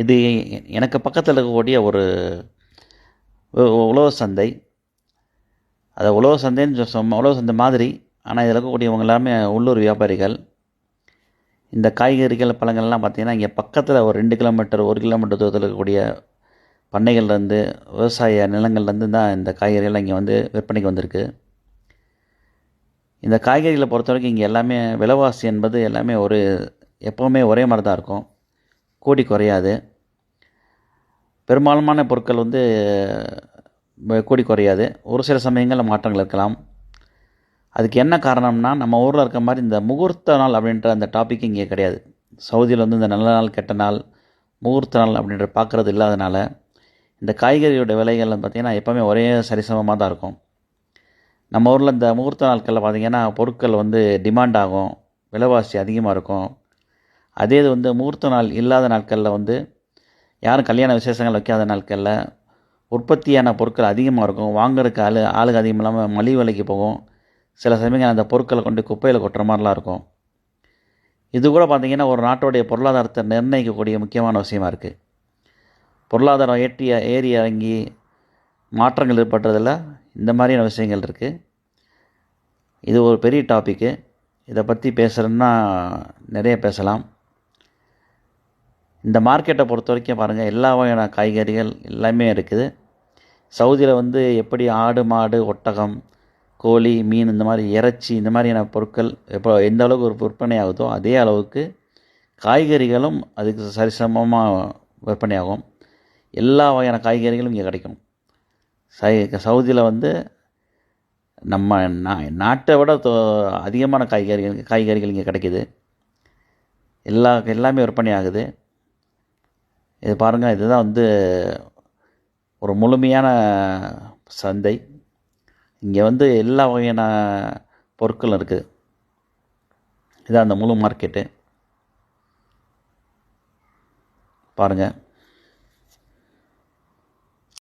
இது எனக்கு பக்கத்தில் இருக்கக்கூடிய ஒரு உழவு சந்தை. அதை உழவு சந்தைன்னு சொ- சொன்ன உழவு சந்தை மாதிரி ஆனால் இதில் இருக்கக்கூடியவங்க எல்லாமே உள்ளூர் வியாபாரிகள். இந்த காய்கறிகள் பழங்கள்லாம் பார்த்திங்கன்னா இங்கே பக்கத்தில் ஒரு ரெண்டு கிலோமீட்டர் ஒரு கிலோமீட்டர் தூரத்தில் இருக்கக்கூடிய பண்ணைகள்லேருந்து விவசாய நிலங்கள்லேருந்து தான் இந்த காய்கறிகள்லாம் இங்கே வந்து விற்பனைக்கு வந்திருக்கு. இந்த காய்கறிகளை பொறுத்த வரைக்கும் இங்கே எல்லாமே விலைவாசி என்பது எல்லாமே ஒரு எப்போவுமே ஒரே மாதிரி தான் இருக்கும். கூடி குறையாது. பெரும்பாலுமான பொருட்கள் வந்து கூடி குறையாது. ஒரு சில சமயங்களில் மாற்றங்கள் இருக்கலாம். அதுக்கு என்ன காரணம்னா நம்ம ஊரில் இருக்க மாதிரி இந்த முகூர்த்த நாள் அப்படின்ற அந்த டாபிக் இங்கே கிடையாது. சவுதியில் வந்து இந்த நல்ல நாள் கெட்ட நாள் முகூர்த்த நாள் அப்படின்ற பார்க்குறது இல்லாதனால இந்த காய்கறியோட விலைகள் பார்த்திங்கன்னா எப்போவுமே ஒரே சரிசமமாக தான் இருக்கும். நம்ம ஊரில் இந்த முகூர்த்த நாட்களில் பார்த்திங்கன்னா பொருட்கள் வந்து டிமாண்ட் ஆகும் விலைவாசி அதிகமாக இருக்கும். அதே இது வந்து முகூர்த்த நாள் இல்லாத நாட்களில் வந்து யாரும் கல்யாண விசேஷங்கள் வைக்காத நாட்களில் உற்பத்தியான பொருட்கள் அதிகமாக இருக்கும். வாங்குறதுக்கு ஆள் ஆளுக்கு அதிகம் இல்லாமல் மலிவு விலைக்கு போகும். சில சமயங்கள் அந்த பொருட்களை கொண்டு குப்பையில் கொட்டுற மாதிரிலாம் இருக்கும். இது கூட பார்த்திங்கன்னா ஒரு நாட்டுடைய பொருளாதாரத்தை நிர்ணயிக்கக்கூடிய முக்கியமான விஷயமா இருக்குது பொருளாதாரம் ஏற்றிய ஏறி இறங்கி மாற்றங்கள் ஏற்பட்டதில் இந்த மாதிரியான விஷயங்கள் இருக்குது இது ஒரு பெரிய டாப்பிக்கு இதை பற்றி பேசுகிறேன்னா நிறைய பேசலாம். இந்த மார்க்கெட்டை பொறுத்த வரைக்கும் பாருங்கள் எல்லா வகையான காய்கறிகள் எல்லாமே இருக்குது. சவுதியில் வந்து எப்படி ஆடு மாடு ஒட்டகம் கோழி மீன் இந்த மாதிரி இறைச்சி இந்த மாதிரியான பொருட்கள் எப்போ எந்த அளவுக்கு ஒரு விற்பனை ஆகுதோ அதே அளவுக்கு காய்கறிகளும் அதுக்கு சரிசமமாக விற்பனையாகும் எல்லா வகையான காய்கறிகளும் இங்கே கிடைக்கும். சவுதியில் வந்து நம்ம நா நாட்டை விட தொ அதிகமான காய்கறிகள் காய்கறிகள் இங்கே கிடைக்கிது. எல்லா எல்லாமே விற்பனை ஆகுது. இது பாருங்கள் இதுதான் வந்து ஒரு முழுமையான சந்தை. இங்கே வந்து எல்லா வகையான பொருட்களும் இருக்குது இதான் அந்த முழு மார்க்கெட்டு பாருங்கள்